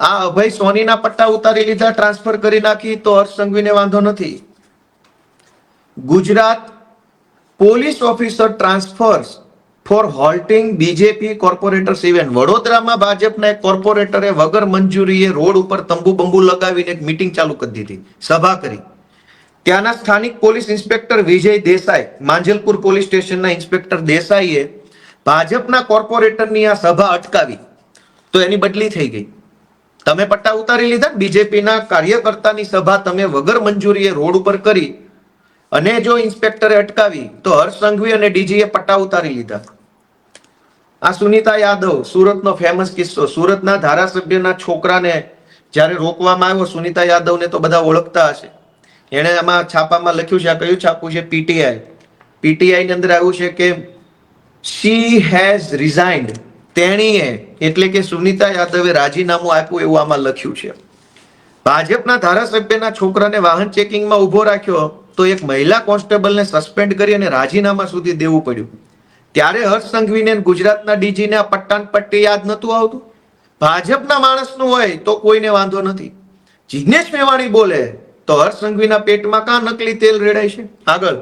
આ અભય સોનીના પટ્ટા ઉતારી લીધા, ટ્રાન્સફર કરી નાખી, તો હર્ષ સંઘવીને વાંધો નથી. Gujarat police officer transfers for halting BJP corporator event વડોદરામાં ભાજપના એક કોર્પોરેટરે વગર મંજૂરીએ રોડ ઉપર તંબુ બંબુ લગાવીને એક મીટિંગ ચાલુ કરી દીધી. સભા કરી. ત્યાંના સ્થાનિક police inspector Vijay Desai, Manjalpur police સ્ટેશનના ઇન્સ્પેક્ટર દેસાઈએ ભાજપના કોર્પોરેટરની આ સભા અટકાવી. તો એની બદલી થઈ ગઈ. તમે પટ્ટા ઉતારી લીધા બીજેપીના કાર્યકર્તાની સભા તમે વગર મંજૂરીએ રોડ ઉપર કરી અને જો ઇન્સ્પેક્ટરે અટકાવી તો હર્ષ સંઘવી અને ડીજીએ પટ્ટા ઉતારી લીધા. આ સુનીતા યાદવ, સુરતનો ફેમસ કિસ્સો. સુરતના ધારાસભ્યના છોકરાને જ્યારે રોકવામાં આવ્યો, સુનીતા યાદવને તો બધા ઓળખતા હશે. એણે આમાં છાપામાં લખ્યું છે, આ કયું છાપું છે? પીટીઆઈ. પીટીઆઈની અંદર આવ્યું છે કે શી હેઝ રિઝાઇન્ડ તેણીએ એટલે કે સુનીતા યાદવે રાજીનામું આપ્યું એવું આમાં લખ્યું છે. ભાજપના ધારાસભ્યના છોકરાને વાહન ચેકિંગમાં ઊભો રાખ્યો તો એક મહિલા કોન્સ્ટેબલને સસ્પેન્ડ કરી અને રાજીનામા સુધી દેવું પડ્યું. ત્યારે હર્ષ સંઘવીને ગુજરાતના ડીજીને આ પટ્ટાન પટ્ટી યાદ નહોતું આવતું. ભાજપના માણસનું હોય તો કોઈને વાંધો નથી. જિગ્નેશ મેવાણી બોલે, તો હર્ષ સંઘવીના પેટમાં કાં નકલી તેલ રેડાય છે? આગળ.